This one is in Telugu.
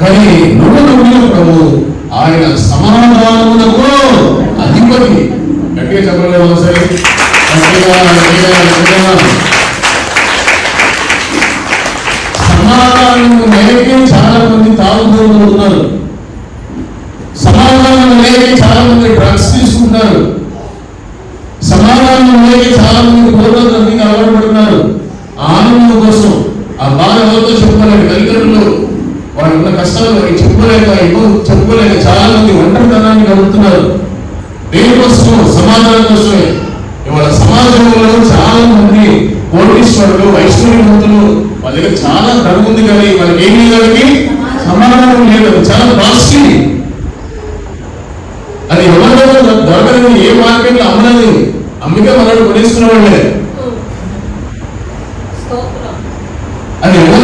కానీ నువ్వు నమ్మిన ప్రభు ఆయన సమాధానమునకు అధిపతి. గట్టిగా చెప్పలేము సరే గట్టిగా, సమాధానం లేకే చాలా మంది తాగుతూ ఉన్నారు సమాధానం లేక చాలా మంది డ్రగ్స్ తీసుకుంటారు సమాధానం లేక చాలా మంది పూర్వతనికి అలవాటు పడుతున్నారు. ఆనందం కోసం ఆ బాధ ఎవరితో చెప్పుకోలేక తల్లిదండ్రులు కష్టాలు చెప్పుకోలేక ఎన్నో చెప్పుకోలేక చాలా మంది ఒంటరితనాన్ని గడుపుతున్నారు. దేనికోసం సమాధానం కోసమే. ఇవాళ సమాజంలో చాలా మంది కోటీశ్వరులు ఐశ్వర్యవంతులు వాళ్ళ దగ్గర చాలా ధనం ఉంది కానీ వాళ్ళకి ఏమి వాళ్ళకి సమాధానం లేదు. చాలా కాస్ట్లీ అది ఎవరిలో దొరకలేదు ఏ మార్కెట్లో అమ్మలేదు. అమ్మితే మనల్ని కొనేసుకున్న వాళ్ళే అది ఎవరు